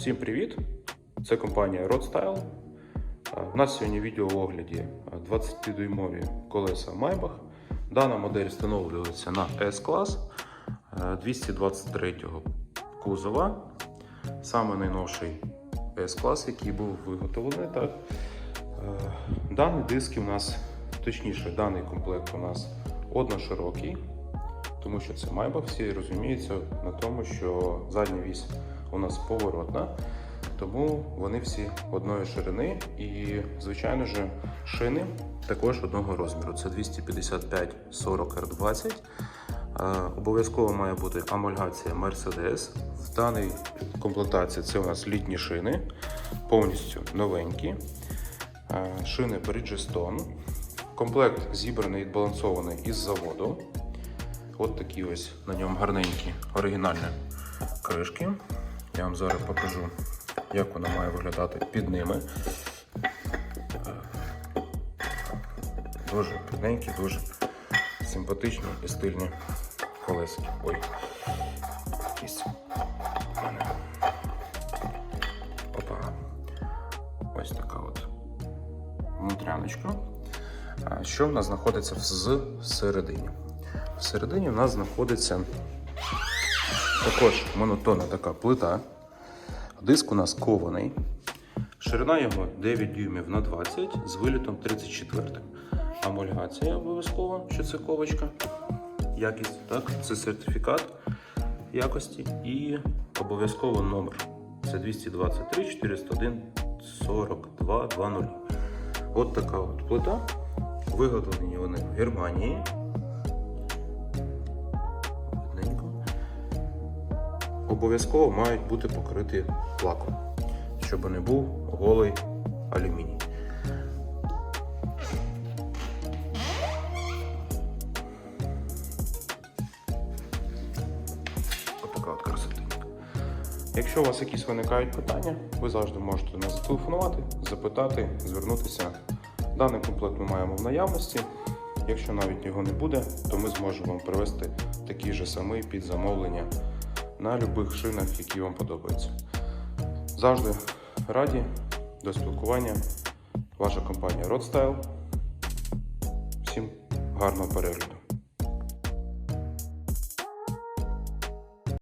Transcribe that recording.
Всім привіт! Це компанія Roadstyle. А, У нас сьогодні відео в огляді 20-дюймові колеса Maybach. Дана модель встановлюється на S-клас 223 кузова. Саме найновший S-клас, який був виготовлений. Так. Дані диски у нас, точніше, даний комплект у нас одноширокий, тому що це Maybach, всі розуміються на тому, що задня вісь у нас поворотна, тому вони всі одної ширини і, звичайно ж, шини також одного розміру. Це 255 40 r 20 Е, Обов'язково має бути амульгація Mercedes. В даній комплектації це у нас літні шини, повністю новенькі. Шини Bridgestone. Комплект зібраний і відбалансований із заводу. От такі ось на ньому гарненькі оригінальні кришки. Я вам зараз покажу, як вона має виглядати під ними. Дуже гарненькі, дуже симпатичні і стильні колески. Ой, якісь. Опа. Ось така от внутряночка. Що в нас знаходиться всередині? Всередині в нас знаходиться також монотонна така плита. Диск у нас кований. Ширина його 9 дюймів на 20 з вилітом 34. Амульгація обов'язково, що це ковочка. Якість, так? Це сертифікат якості і обов'язково номер. Це 223 401 42 20. От така от плита. Виготовлені вони в Германії. Обов'язково мають бути покриті лаком, щоб не був голий алюміній. От така от красотинка. Якщо у вас якісь виникають питання, ви завжди можете нас зателефонувати, запитати, звернутися. Даний комплект ми маємо в наявності. Якщо навіть його не буде, то ми зможемо вам привезти такий же самий під замовлення на будь-яких шинах, які вам подобаються. Завжди раді до спілкування. Ваша компанія Roadstyle. Всім гарного перегляду!